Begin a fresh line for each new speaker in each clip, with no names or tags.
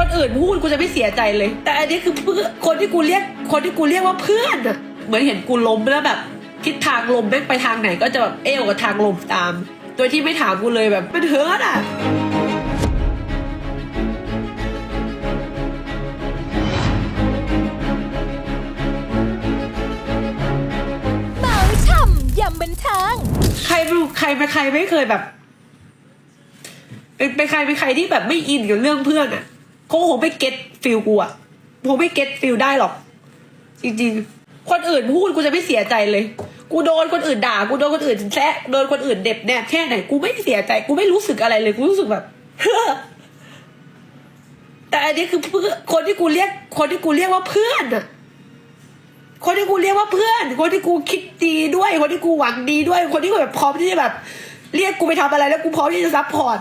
คนอื่นพูดกูจะไม่เสียใจเลย แต่อันนี้คือเพื่อนคนที่กูเรียกคนที่กูเรียกว่าเพื่อนอะเหมือนเห็นกูล้มแล้วแบบ ทิศทางลมแม่งไปทางไหนก็จะแบบเอวกับทางลมตาม โดยที่ไม่ถามกูเลยแบบมันเฮิร์ตอะ
เมาช่ำยำบันเทิง
ใครไม่รู้ใครเป็นใครไม่เคยแบบ เป็นเป็นใครเป็นใครที่แบบไม่อินกับเรื่องเพื่อนอะ เขาคงไม่เก็ตฟิลกูอะคงไม่เก็ตฟิลได้หรอก จริงๆ คนอื่นพูดกูจะไม่เสียใจเลย กูโดนคนอื่นด่า กูโดนคนอื่นแซะโดนคนอื่นเด็บแนบแค่ไหนกูไม่เสียใจ กูไม่รู้สึกอะไรเลยกูรู้สึกแบบแต่อันนี้คือเพื่อนคนที่กูเรียก คนที่กูเรียกว่าเพื่อนอะคนที่กูเรียกว่าเพื่อน คนที่กูคิดดีด้วย คนที่กูหวังดีด้วย คนที่กูแบบพร้อมที่จะแบบ เรียกกูไปทำอะไรแล้วกูพร้อมที่จะซัพพอร์ต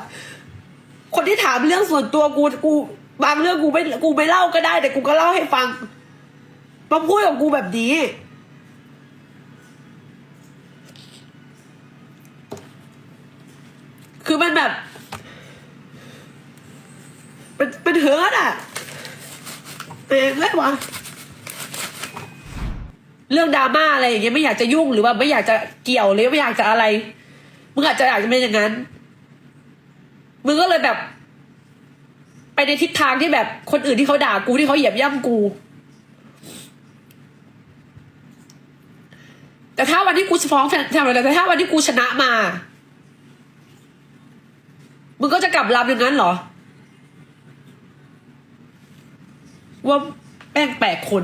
คนที่ถามเรื่องส่วนตัวกูกู บางเรื่องกูไม่กูไม่เล่าก็ได้ แต่กูก็เล่าให้ฟังมาพูดกับกูแบบนี้ คือมันแบบมันมันเฮิร์ตอะเองเลยวะเรื่องดราม่าอะไรอย่างเงี้ยไม่อยากจะยุ่งหรือว่าไม่อยากจะเกี่ยวหรือไม่อยากจะอะไรมึงอาจจะอยากจะเป็นอย่างนั้นมึงก็เลยแบบ ไปในทิศทางที่แบบคนอื่นที่เขาด่ากูที่เขาเหยียบย่ำกู แต่ถ้าวันที่กูฟ้องแฟนทำอะไรแต่ถ้าวันที่กูชนะมา มึงก็จะกลับลำอย่างนั้นเหรอ ว่าแป้งแปลกคน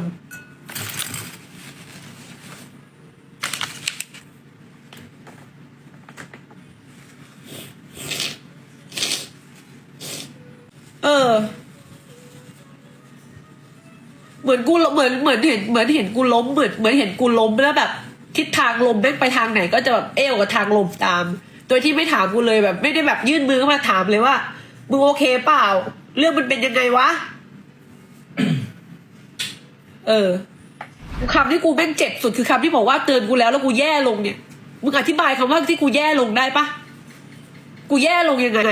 เออ เหมือนกูเหมือนเหมือนเห็นเหมือนเห็นกูล้มเหมือนเหมือนเห็นกูล้มแล้วแบบ ทิศทางลมแม่งไปทางไหน ก็จะแบบเอวกับทางลมตาม โดยที่ไม่ถามกูเลยแบบ ไม่ได้แบบยื่นมือเข้ามาถามเลยว่ามึงโอเคเปล่า เรื่องมันเป็นยังไงวะ เออคำที่กูแม่งเจ็บสุดคือคำที่บอกว่าเตือนกูแล้วแล้วกูแย่ลงเนี่ยมึงอธิบายคำว่าที่กูแย่ลงได้ปะกูแย่ลงยังไง